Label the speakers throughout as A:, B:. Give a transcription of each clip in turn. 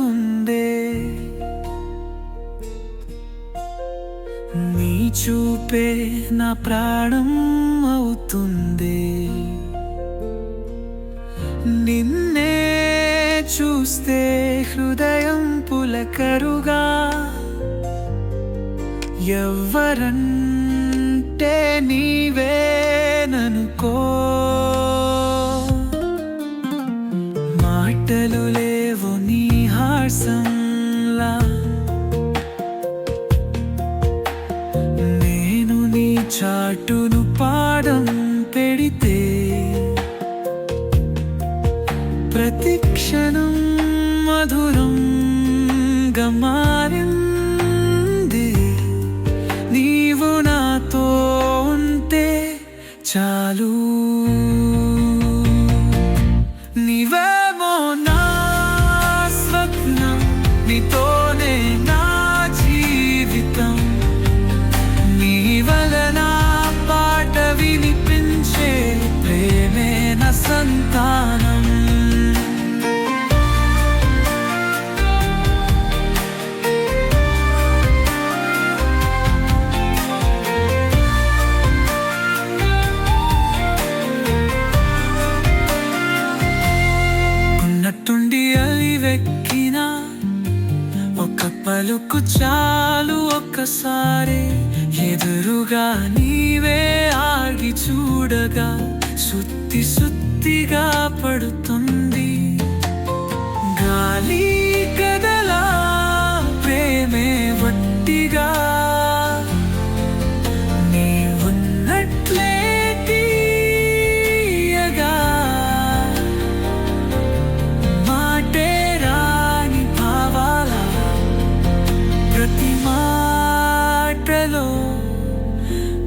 A: ఉందే. నీ చూపే నా ప్రాణం అవుతుంది. నిన్నే చూస్తే హృదయం పులకరుగా ఎవ్వరంటే నీవేననుకో చాటును పాడం పెడితే ప్రతి క్షణం మధురం గమారింది నీవు నాతో ఉంటే చాలు. ఉన్నట్టుండి అలివెక్కిన ఒక పలుకు చాలు ఒక్కసారి. ఎదురుగా నీవే ఆగి చూడగా సుత్తి సుత్తిగా పడుతుంది. గాలి కదలా ప్రేమే వట్టిగా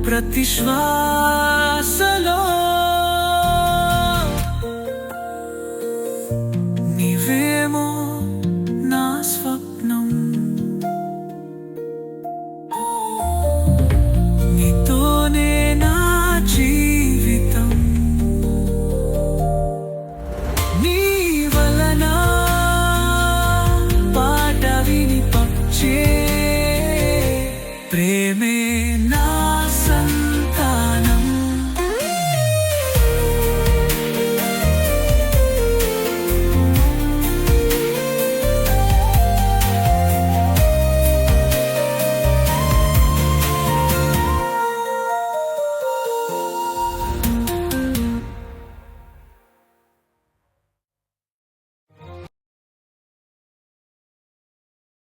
A: ప్రతి శ్వాసలో